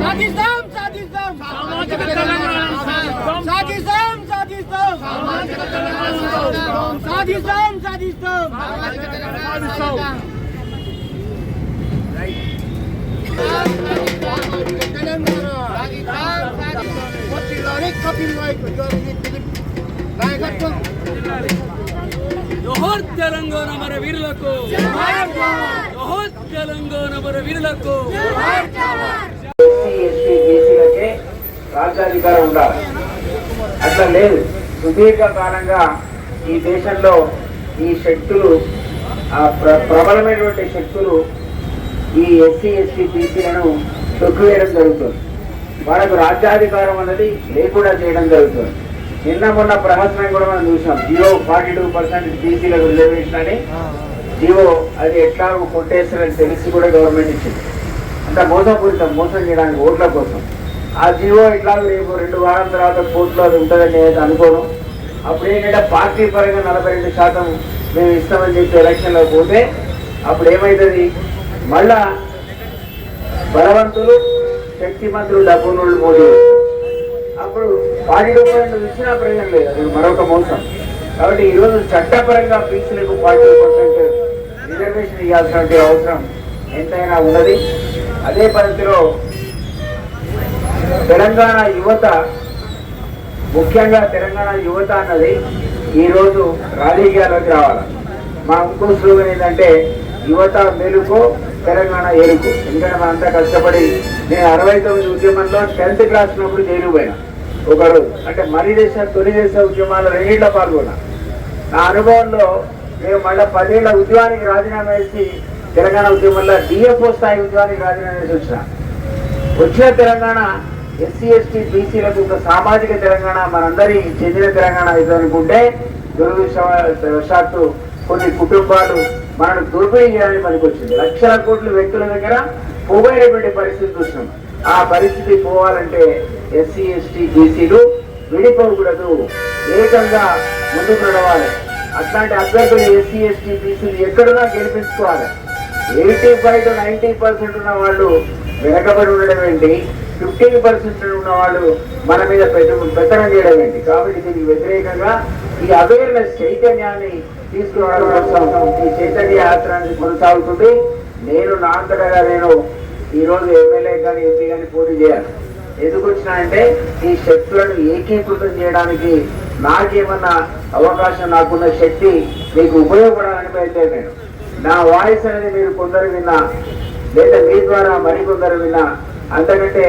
సాధిస్తాం సాధిస్తాం సామాజిక తెలంగాణ సాధిస్తాం సాధిస్తాం సామాజిక తెలంగాణ సాధిస్తాం సాధిస్తాం సామాజిక తెలంగాణ జోహర్ తెలంగాణ మన వీరులకు జోహర్ తెలంగాణ మన వీరులకు ఎస్సీ ఎస్టీ బీసీలకే రాజ్యాధికారం ఉండాలి. అట్లా లేదు. సుదీర్ఘకాలంగా ఈ దేశంలో ఈ శక్తులు ఆ ప్ర ప్రబలమైనటువంటి శక్తులు ఈ ఎస్సీ ఎస్టీ బీసీలను తొక్కివేయడం జరుగుతుంది. వాళ్ళకు రాజ్యాధికారం అనేది లేకుండా చేయడం జరుగుతుంది. నిన్న మొన్న ప్రహసనం కూడా మనం చూసాం. జియో ఫార్టీ టూ పర్సెంట్ బీసీలకు రిజర్వేషన్ అని. జియో అది ఎట్లా కొట్టేస్తారని తెలిసి కూడా గవర్నమెంట్ ఇచ్చింది. అంత మోసపూరితం మోసం చేయడానికి ఓట్ల కోసం. ఆ జీవో ఇట్లా రేపు రెండు వారాల తర్వాత కోర్టులో అది ఉంటుందని నేను అనుకోను. అప్పుడు ఏంటంటే పార్టీ పరంగా నలభై రెండు శాతం మేము ఇస్తామని చెప్పి ఎలక్షన్లో పోతే అప్పుడు ఏమవుతుంది మళ్ళా బలవంతులు శక్తిమంతులు డబ్బునులు మోడీ అప్పుడు పార్టీ రూపాయలు ఇచ్చినా ప్రయోజనం లేదు అది మరొక మోసం. కాబట్టి ఈరోజు చట్టపరంగా పీసులకు పార్టీ పర్సెంట్ రిజర్వేషన్ ఇవ్వాల్సిన అవసరం ఎంతైనా ఉన్నది. అదే పద్ధతిలో తెలంగాణ యువత ముఖ్యంగా తెలంగాణ యువత అన్నది ఈరోజు రాజకీయాల్లోకి రావాలి. మా ఇంకో స్లోగన్ ఏంటంటే యువత మెలుకు తెలంగాణ ఎరుకు. ఎందుకంటే మనంతా కష్టపడి నేను అరవై తొమ్మిది ఉద్యమంలో టెన్త్ క్లాస్ ఉన్నప్పుడు జైలు పోయినా. ఒకరు అంటే మరి దేశ తొలి దేశ ఉద్యమాల్లో రెండింటిలో పాల్గొన్నా. నా అనుభవంలో మేము మళ్ళీ పదేళ్ళ ఉద్యమానికి రాజీనామా చేసి తెలంగాణ ఉద్యమంలో డిఎఫ్ఓ స్థాయి ఉద్యమానికి రాజీనామా చేసి వచ్చిన. వచ్చిన తెలంగాణ ఎస్సీ ఎస్టీ బీసీలకు ఒక సామాజిక తెలంగాణ మనందరి చెందిన తెలంగాణ ఇదనుకుంటే అనుకుంటే దురదృష్టవశాత్తు కొన్ని కుటుంబాలు మనను దుర్వినియోగం చేయడానికి మనకు వచ్చింది లక్షల కోట్ల వ్యక్తుల దగ్గర పోగైనటువంటి పరిస్థితి చూసినాం ఆ పరిస్థితి పోవాలంటే ఎస్సీ ఎస్టీ బీసీలు విడిపోకూడదు. ఏకంగా ముందుకు నడవాలి. అట్లాంటి అభ్యర్థులు ఎస్సీ ఎస్టీ బీసీలు ఎక్కడున్నా గెలిపించుకోవాలి. Eighty five to ninety percent ఉన్న వాళ్ళు వెనకబడి ఉండడం ఏంటి? ఫిఫ్టీన్ పర్సెంట్ ఉన్న వాళ్ళు మన మీద పెద్ద పెత్తనం చేయడం ఏంటి? కాబట్టి దీనికి వ్యతిరేకంగా ఈ అవేర్నెస్ చైతన్యాన్ని తీసుకురావడం కోసం ఈ చైతన్య యాత్ర కొనసాగుతుంది. నేను నా నేను ఈరోజు ఎమ్మెల్యే కానీ ఎంపీ కానీ పోటీ చేయాలి. ఎందుకు వచ్చినాయంటే ఈ శక్తులను ఏకీకృతం చేయడానికి నాకేమన్నా అవకాశం నాకున్న శక్తి మీకు ఉపయోగపడాలని బయలుదేరి నేను నా వాయిస్ అనేది మీరు కొందరు విన్నా లేదా మీ ద్వారా మరికొందరు విన్నా అంతకంటే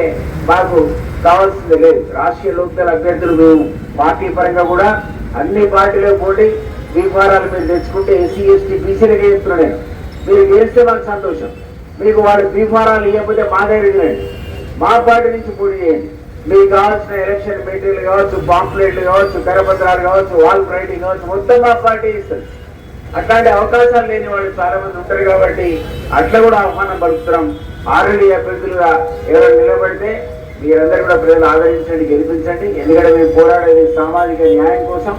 మాకు కావాల్సింది లేదు. రాష్ట్రీయ లోక్దళ అభ్యర్థులు మేము. పార్టీ పరంగా కూడా అన్ని పార్టీలో పోటీ. మీ ఫారాలు మీరు తెచ్చుకుంటే ఎస్సీ ఎస్టీ బీసీలకు వేస్తున్నాను నేను. మీరు గెలిస్తే మాకు సంతోషం. మీకు వాళ్ళు బీ ఫారాలు ఇవ్వకపోతే మా దగ్గర రండి మా పార్టీ నుంచి పోటీ చేయండి. మీకు కావాల్సిన ఎలక్షన్ మెటీరియల్ కావచ్చు పాంప్లెట్లు కావచ్చు కరపత్రాలు కావచ్చు వాల్ రైటింగ్ కావచ్చు మొత్తం మా పార్టీ ఇస్తుంది అట్లాంటి అవకాశాలు లేని వాళ్ళు చాలా మంది ఉంటారు కాబట్టి అట్లా కూడా ఆహ్వానం పలుకుతున్నాం ఆల్రెడీ అభ్యర్థులుగా ఎవరైనా నిలబడితే మీరందరూ కూడా ప్రజలు ఆదరించండి గెలిపించండి. ఎందుకంటే మేము పోరాడేది సామాజిక న్యాయం కోసం.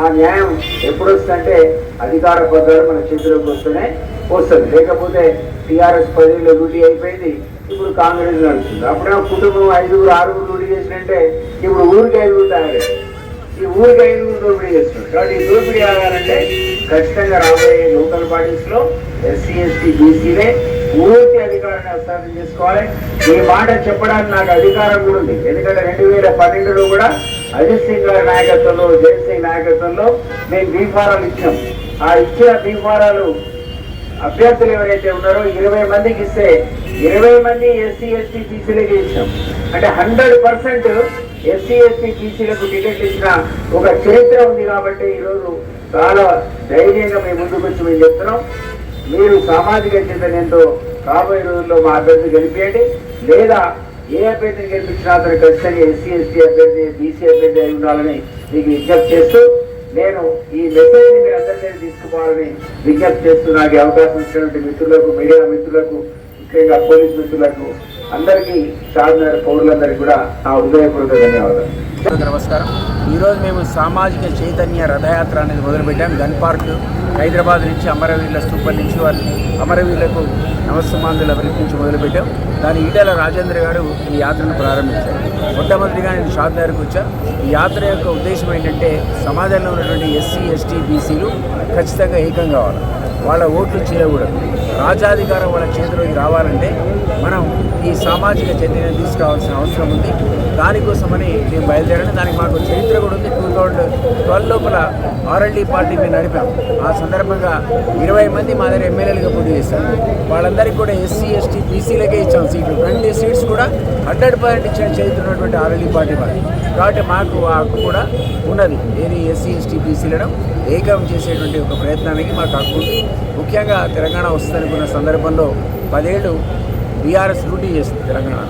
ఆ న్యాయం ఎప్పుడు వస్తుందంటే అధికార పద్ధతులు మన చేతిలోకి వస్తూనే వస్తుంది. లేకపోతే టీఆర్ఎస్ పదవిలో డ్యూటీ అయిపోయింది ఇప్పుడు కాంగ్రెస్ నడుస్తుంది. అప్పుడే కుటుంబం ఐదుగురు ఆరుగురు రూటీ చేసినట్టే ఇప్పుడు ఊరికి ఐదుగురు తయారు ఈ ఊరికి ఐదుగురు దోపిడీ చేస్తున్నారు. కాబట్టి ఈ దోపిడీ ఆగాలంటే ఖచ్చితంగా రాబోయే లోకల్ బాడీస్లో ఎస్సీ ఎస్టీ బీసీలే పూర్తి అధికారాన్ని హస్తాంతరం చేసుకోవాలి ఈ మాట చెప్పడానికి నాకు అధికారం కూడా ఉంది. ఎందుకంటే రెండు వేల పన్నెండులో కూడా అజిత్ సింగ్ గారి నాయకత్వంలో జయత్ సింగ్ నాయకత్వంలో మేము బీఫారాలు ఇచ్చాం ఆ ఇచ్చిన బీఫారాలు అభ్యర్థులు ఎవరైతే ఉన్నారో ఇరవై మందికి ఇస్తే ఇరవై మంది ఎస్సీ ఎస్టీ బీసీలకి ఇచ్చాం అంటే హండ్రెడ్ పర్సెంట్ ఎస్సీ ఎస్టీ బీసీలకు టికెట్ ఇచ్చిన ఒక చరిత్ర ఉంది కాబట్టి ఈరోజు చాలా ధైర్యంగా మేము ముందుకు వచ్చి మేము చెప్తున్నాం. మీరు సామాజిక చైతన్యంతో రాబోయే రోజుల్లో మా అభ్యర్థి గెలిపేయండి. లేదా ఏ అభ్యర్థిని గెలిపించినా అతను ఖచ్చితంగా ఎస్సీ ఎస్టీ అభ్యర్థి బీసీ అభ్యర్థి అయి ఉండాలని మీకు విజ్ఞప్తి చేస్తూ నేను ఈ మెసేజ్ని మీరు అందరి తీసుకుపోవాలని విజ్ఞప్తి చేస్తూ నాకు అవకాశం ఇచ్చినటువంటి మిత్రులకు మీడియా మిత్రులకు ముఖ్యంగా పోలీస్ మిత్రులకు అందరికీ చార్మినార్ పౌరులందరికీ కూడా నా హృదయపూర్వక ధన్యవాదాలు. నమస్కారం. ఈరోజు మేము సామాజిక చైతన్య రథయాత్ర అనేది మొదలుపెట్టాం. గన్ పార్క్ హైదరాబాద్ నుంచి అమరవీరుల స్తూపం నుంచి వాళ్ళు అమరవీరులకు నమస్సమాంధులు అభివృద్ధి నుంచి మొదలుపెట్టాం. దాని ఈటల రాజేంద్ర గారు ఈ యాత్రను ప్రారంభించారు. మొట్టమొదటిగా నేను షాద్నగర్కి వచ్చా. ఈ యాత్ర యొక్క ఉద్దేశం ఏంటంటే సమాజంలో ఉన్నటువంటి ఎస్సీ ఎస్టీ బీసీలు ఖచ్చితంగా ఏకం కావాలి. వాళ్ళ ఓట్లు చేయకూడదు. రాజాధికారం వాళ్ళ చేతిలోకి రావాలంటే మనం ఈ సామాజిక చైతన్యం తీసుకోవాల్సిన అవసరం ఉంది. దానికోసమని మేము బయలుదేరండి దానికి మాకు చరిత్ర కూడా ఉంది. టూ థౌజండ్ ట్వెల్వ్ లోపల ఆర్ఎల్డీ పార్టీ మేము నడిపాం. ఆ సందర్భంగా ఇరవై మంది మా దగ్గర ఎమ్మెల్యేలుగా పోటీ చేశారు. వాళ్ళందరికీ కూడా ఎస్సీ ఎస్టీ బీసీలకే ఇచ్చాం సీట్లు. రెండు సీట్స్ కూడా హండ్రెడ్ పర్సెంట్ ఇచ్చిన చరిత్ర ఉన్నటువంటి ఆర్ఎల్డీ పార్టీ మాది కాబట్టి మాకు ఆ హక్కు కూడా ఉన్నది. ఏది ఎస్సీ ఎస్టీ బీసీలను ఏకం చేసేటువంటి ఒక ప్రయత్నానికి మాకు హక్కు ఉంది. ముఖ్యంగా తెలంగాణ వస్తుందనుకున్న సందర్భంలో పదేళ్ళు బీఆర్ఎస్ లూటీ చేస్తుంది తెలంగాణ.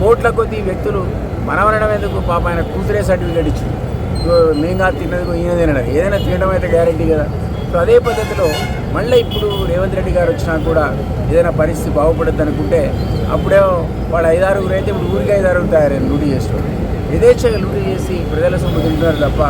కోట్ల కొద్ది వ్యక్తులు మనవనడం ఎందుకు? పాప ఆయన కూతురే సర్టిఫికేట్ ఇచ్చింది. మేము కాదు తిన్నది ఈయన తినడం ఏదైనా తినడం అయితే గ్యారంటీ కదా. సో అదే పద్ధతిలో మళ్ళీ ఇప్పుడు రేవంత్ రెడ్డి గారు వచ్చినా కూడా ఏదైనా పరిస్థితి బాగుపడద్దు అనుకుంటే అప్పుడేమో వాళ్ళు ఐదారుగురు అయితే ఇప్పుడు ఊరికి ఐదారుగురు తయారైంది లూటీ చేసుకోండి యథేచ్ఛగా లూటీ చేసి ప్రజల సొమ్ము తింటున్నారు తప్ప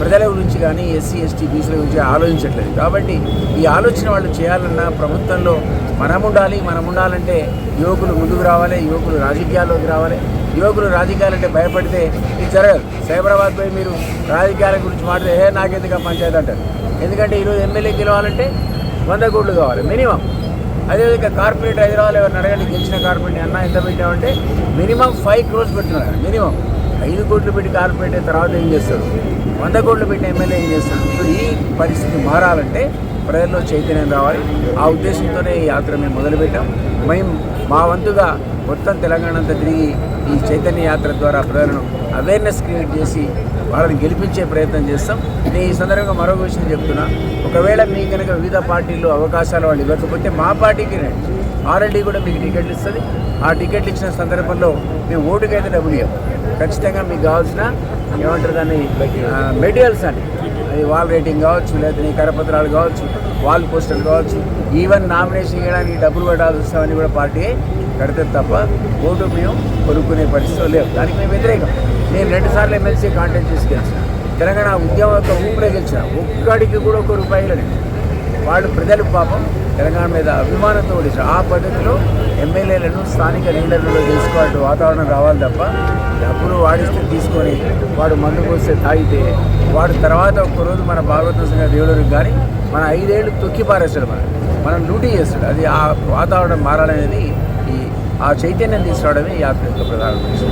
ప్రజల గురించి కానీ ఎస్సీ ఎస్టీ బీసీల గురించి ఆలోచించట్లేదు. కాబట్టి ఈ ఆలోచన వాళ్ళు చేయాలన్నా ప్రభుత్వంలో మనం ఉండాలి మనం ఉండాలంటే యువకులు ముందుకు రావాలి యువకులు రాజకీయాల్లోకి రావాలి. యువకులు రాజకీయాలంటే భయపడితే ఇది జరగదు. సైబరాబాద్ పోయి మీరు రాజకీయాల గురించి మాట్లాడితే ఏ నాకెందుకు పంచాయతీ? అంటారు. ఎందుకంటే ఈరోజు ఎమ్మెల్యే గెలవాలంటే వంద కోట్లు కావాలి మినిమం. అదేవిధంగా కార్పొరేట్ హైదరాబాద్ ఎవరిని అడగండి గెలిచిన కార్పొరేట్ అన్న ఎంత పెట్టామంటే మినిమం ఫైవ్ క్రోర్స్ పెట్టున్నారు మినిమం. ఐదు కోట్లు పెట్టి కార్పొరేట్ పెట్టే తర్వాత ఏం చేస్తారు? వంద కోట్లు పెట్టి ఎమ్మెల్యే ఏం చేస్తారు? సో ఈ పరిస్థితి మారాలంటే ప్రజల్లో చైతన్యం రావాలి. ఆ ఉద్దేశంతోనే ఈ యాత్ర మేము మొదలుపెట్టాం. మేము మా వంతుగా మొత్తం తెలంగాణ అంతా తిరిగి ఈ చైతన్య యాత్ర ద్వారా ప్రజలను అవేర్నెస్ క్రియేట్ చేసి వాళ్ళని గెలిపించే ప్రయత్నం చేస్తాం. నేను ఈ సందర్భంగా మరొక విషయం చెప్తున్నా. ఒకవేళ మీ కనుక వివిధ పార్టీల్లో అవకాశాలు వాళ్ళు ఇవ్వకపోతే మా పార్టీకి రండి. ఆర్ఎల్డీ కూడా మీకు టికెట్లు ఇస్తుంది. ఆ టికెట్లు ఇచ్చిన సందర్భంలో మేము ఓటుకైతే డబ్బులు ఇవ్వం ఖచ్చితంగా మీకు కావాల్సిన ఏమంటారు దాన్ని? మెటీరియల్స్ అని అది వాల్ రేటింగ్ కావచ్చు లేదా నీ కరపత్రాలు కావచ్చు వాల్ పోస్టర్లు కావచ్చు ఈవెన్ నామినేషన్ చేయడానికి డబ్బులు పెట్టాల్సి వస్తామని కూడా పార్టీ కడితే తప్ప ఓటు మేము కొనుక్కునే పరిస్థితులు లేవు. దానికి మేము వ్యతిరేకం. నేను రెండుసార్లు ఎమ్మెల్సీ కాంటాక్ట్ చేసి గెలిచిన తెలంగాణ ఉద్యమం యొక్క ఊపిరే గెలిచిన ఒక్కడికి కూడా ఒక రూపాయలు వాళ్ళు ప్రజలు పాపం తెలంగాణ మీద అభిమానంతో ఓడించారు ఆ పద్ధతిలో ఎమ్మెల్యేలను స్థానిక లీడర్లలో తీసుకోవాలి వాతావరణం రావాలి తప్ప డబ్బులు వాడిస్తే తీసుకొని వాడు మందు పోస్తే తాగితే వాడు తర్వాత ఒక్కరోజు మన భాగవతం సంఘ దేవుడికి కానీ మన ఐదేళ్ళు తొక్కి పారేస్తాడు మనం మనం డ్యూటీ చేస్తాడు. అది ఆ వాతావరణం మారాలనేది ఈ ఆ చైతన్యం తీసుకురావడమే ఈ ఆత్మ యొక్క ప్రధాన ఉద్దేశం.